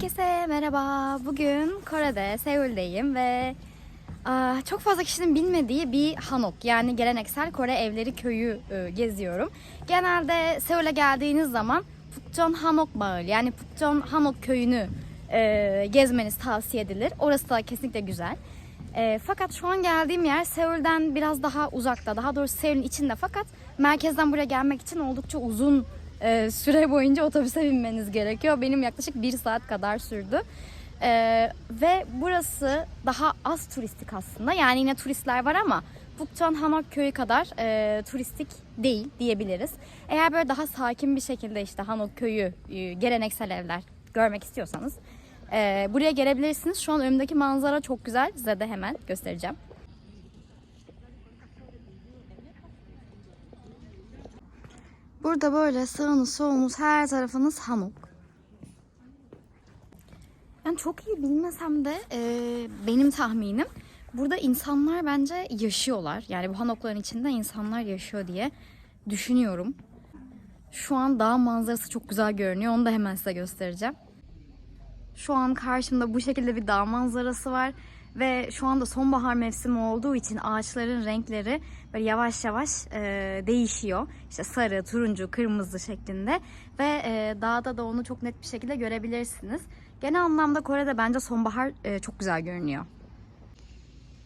Herkese merhaba. Bugün Kore'de, Seul'deyim ve çok fazla kişinin bilmediği bir Hanok yani geleneksel Kore evleri köyü e, geziyorum. Genelde Seul'e geldiğiniz zaman Pukchon Hanok Bağı yani Pukchon Hanok köyünü e, gezmeniz tavsiye edilir. Orası da kesinlikle güzel. E, fakat şu an geldiğim yer Seul'den biraz daha uzakta. Daha doğrusu Seul'ün içinde fakat merkezden buraya gelmek için oldukça uzun e, süre boyunca otobüse binmeniz gerekiyor. Benim yaklaşık bir saat kadar sürdü. E, ve burası daha az turistik aslında. Yani yine turistler var ama Bukçan Hanok köyü kadar e, turistik değil diyebiliriz. Eğer böyle daha sakin bir şekilde işte Hanok köyü, e, geleneksel evler görmek istiyorsanız e, buraya gelebilirsiniz. Şu an önümdeki manzara çok güzel. Size de hemen göstereceğim. Burada böyle sağınız solunuz her tarafınız hamuk. Yani çok iyi bilmesem de e, benim tahminim burada insanlar bence yaşıyorlar. Yani bu hanokların içinde insanlar yaşıyor diye düşünüyorum. Şu an dağ manzarası çok güzel görünüyor. Onu da hemen size göstereceğim. Şu an karşımda bu şekilde bir dağ manzarası var. Ve şu anda sonbahar mevsimi olduğu için ağaçların renkleri böyle yavaş yavaş e, değişiyor. İşte sarı, turuncu, kırmızı şeklinde. Ve e, dağda da onu çok net bir şekilde görebilirsiniz. Genel anlamda Kore'de bence sonbahar e, çok güzel görünüyor.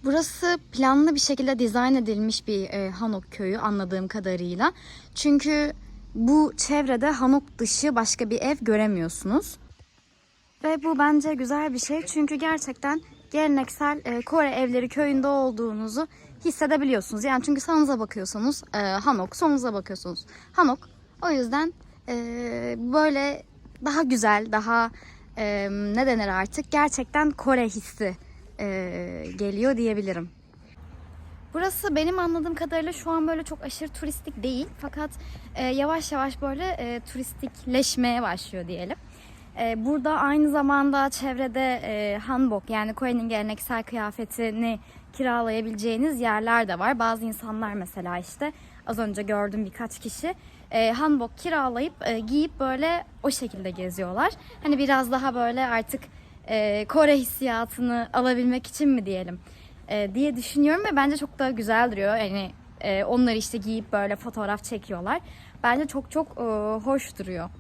Burası planlı bir şekilde dizayn edilmiş bir e, Hanok köyü anladığım kadarıyla. Çünkü bu çevrede Hanok dışı başka bir ev göremiyorsunuz. Ve bu bence güzel bir şey çünkü gerçekten geleneksel e, Kore evleri köyünde olduğunuzu hissedebiliyorsunuz. Yani çünkü sağınıza bakıyorsunuz e, Hanok, solunuza bakıyorsunuz Hanok. O yüzden e, böyle daha güzel, daha e, ne denir artık gerçekten Kore hissi e, geliyor diyebilirim. Burası benim anladığım kadarıyla şu an böyle çok aşırı turistik değil. Fakat e, yavaş yavaş böyle e, turistikleşmeye başlıyor diyelim. E, burada aynı zamanda çevrede e, hanbok yani Kore'nin geleneksel kıyafetini kiralayabileceğiniz yerler de var. Bazı insanlar mesela işte az önce gördüm birkaç kişi e, hanbok kiralayıp e, giyip böyle o şekilde geziyorlar. Hani biraz daha böyle artık Kore hissiyatını alabilmek için mi diyelim diye düşünüyorum ve bence çok da güzel duruyor. Yani onları işte giyip böyle fotoğraf çekiyorlar. Bence çok çok hoş duruyor.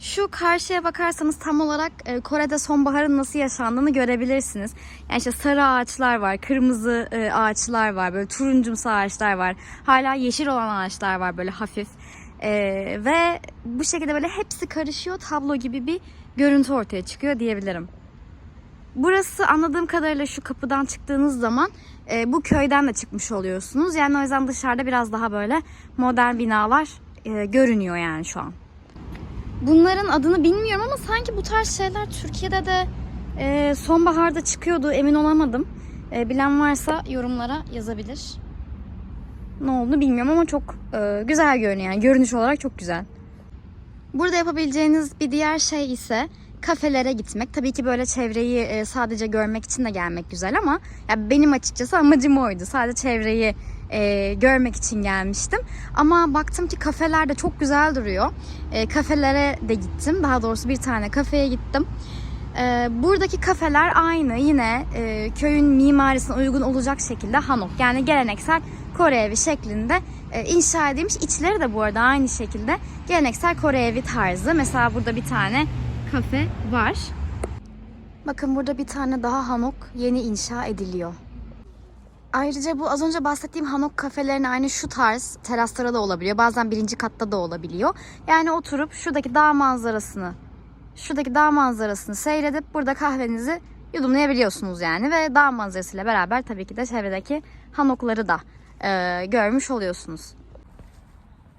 Şu karşıya bakarsanız tam olarak e, Kore'de sonbaharın nasıl yaşandığını görebilirsiniz. Yani işte sarı ağaçlar var, kırmızı e, ağaçlar var, böyle turuncumsu ağaçlar var. Hala yeşil olan ağaçlar var böyle hafif. E, ve bu şekilde böyle hepsi karışıyor tablo gibi bir görüntü ortaya çıkıyor diyebilirim. Burası anladığım kadarıyla şu kapıdan çıktığınız zaman bu köyden de çıkmış oluyorsunuz. Yani o yüzden dışarıda biraz daha böyle modern binalar görünüyor yani şu an. Bunların adını bilmiyorum ama sanki bu tarz şeyler Türkiye'de de e, sonbaharda çıkıyordu. Emin olamadım. E, bilen varsa yorumlara yazabilir. Ne olduğunu bilmiyorum ama çok e, güzel görünüyor. Yani görünüş olarak çok güzel. Burada yapabileceğiniz bir diğer şey ise kafelere gitmek. Tabii ki böyle çevreyi e, sadece görmek için de gelmek güzel ama ya benim açıkçası amacım oydu. Sadece çevreyi e, görmek için gelmiştim. Ama baktım ki kafeler de çok güzel duruyor. E, kafelere de gittim. Daha doğrusu bir tane kafeye gittim. E, buradaki kafeler aynı yine e, köyün mimarisine uygun olacak şekilde Hanok yani geleneksel Kore evi şeklinde e, inşa edilmiş. İçleri de bu arada aynı şekilde geleneksel Kore evi tarzı. Mesela burada bir tane kafe var. Bakın burada bir tane daha Hanok yeni inşa ediliyor. Ayrıca bu az önce bahsettiğim Hanok kafelerin aynı şu tarz teraslara da olabiliyor. Bazen birinci katta da olabiliyor. Yani oturup şuradaki dağ manzarasını, şuradaki dağ manzarasını seyredip burada kahvenizi yudumlayabiliyorsunuz yani. Ve dağ manzarasıyla beraber tabii ki de çevredeki Hanokları da e, görmüş oluyorsunuz.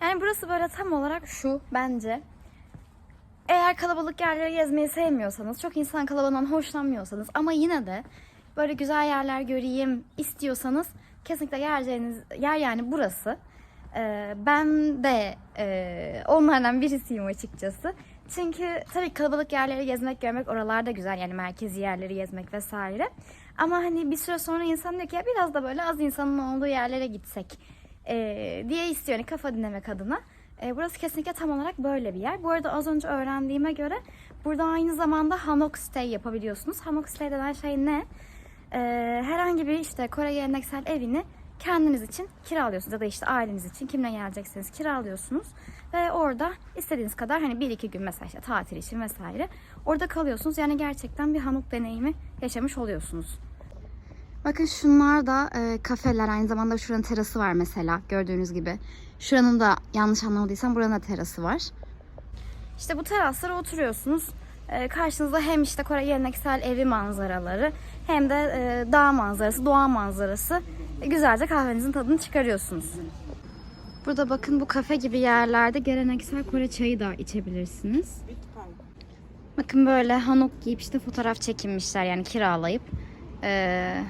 Yani burası böyle tam olarak şu bence. Eğer kalabalık yerleri gezmeyi sevmiyorsanız, çok insan kalabalığından hoşlanmıyorsanız ama yine de böyle güzel yerler göreyim istiyorsanız kesinlikle geleceğiniz yer yani burası. Ee, ben de e, onlardan birisiyim açıkçası. Çünkü tabii kalabalık yerleri gezmek, görmek oralarda güzel. Yani merkezi yerleri gezmek vesaire. Ama hani bir süre sonra insan diyor ki ya biraz da böyle az insanın olduğu yerlere gitsek e, diye istiyor. Yani kafa dinlemek adına. E, burası kesinlikle tam olarak böyle bir yer. Bu arada az önce öğrendiğime göre Burada aynı zamanda Hanok Stay yapabiliyorsunuz. Hanok Stay denen şey ne? Ee, herhangi bir işte Kore geleneksel evini kendiniz için kiralıyorsunuz ya da işte aileniz için kimle gelecekseniz kiralıyorsunuz ve orada istediğiniz kadar hani bir iki gün mesela işte tatil için vesaire orada kalıyorsunuz yani gerçekten bir Hanok deneyimi yaşamış oluyorsunuz. Bakın şunlar da e, kafeler aynı zamanda şuranın terası var mesela gördüğünüz gibi. Şuranın da yanlış anlamadıysam buranın da terası var. İşte bu teraslara oturuyorsunuz. Ee, karşınızda hem işte Kore geleneksel evi manzaraları hem de e, dağ manzarası, doğa manzarası. E, güzelce kahvenizin tadını çıkarıyorsunuz. Burada bakın bu kafe gibi yerlerde geleneksel Kore çayı da içebilirsiniz. Bakın böyle hanok giyip işte fotoğraf çekinmişler yani kiralayıp. Ee,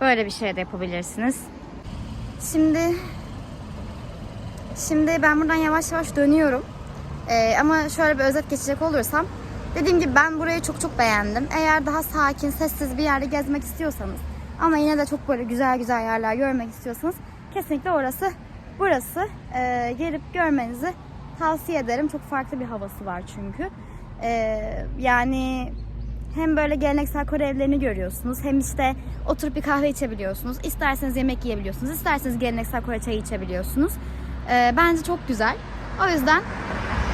böyle bir şey de yapabilirsiniz. Şimdi Şimdi ben buradan yavaş yavaş dönüyorum. Ee, ama şöyle bir özet geçecek olursam. Dediğim gibi ben burayı çok çok beğendim. Eğer daha sakin, sessiz bir yerde gezmek istiyorsanız ama yine de çok böyle güzel güzel yerler görmek istiyorsanız kesinlikle orası burası. Ee, gelip görmenizi tavsiye ederim. Çok farklı bir havası var çünkü. Ee, yani hem böyle geleneksel Kore evlerini görüyorsunuz. Hem işte oturup bir kahve içebiliyorsunuz. İsterseniz yemek yiyebiliyorsunuz. İsterseniz geleneksel Kore çayı içebiliyorsunuz. Ee, bence çok güzel. O yüzden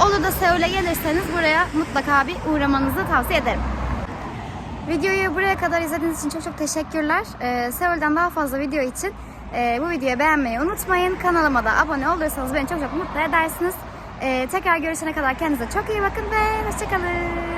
olur da Seul'e gelirseniz buraya mutlaka bir uğramanızı tavsiye ederim. Videoyu buraya kadar izlediğiniz için çok çok teşekkürler. Ee, Seul'den daha fazla video için e, bu videoyu beğenmeyi unutmayın. Kanalıma da abone olursanız beni çok çok mutlu edersiniz. Ee, tekrar görüşene kadar kendinize çok iyi bakın ve hoşçakalın.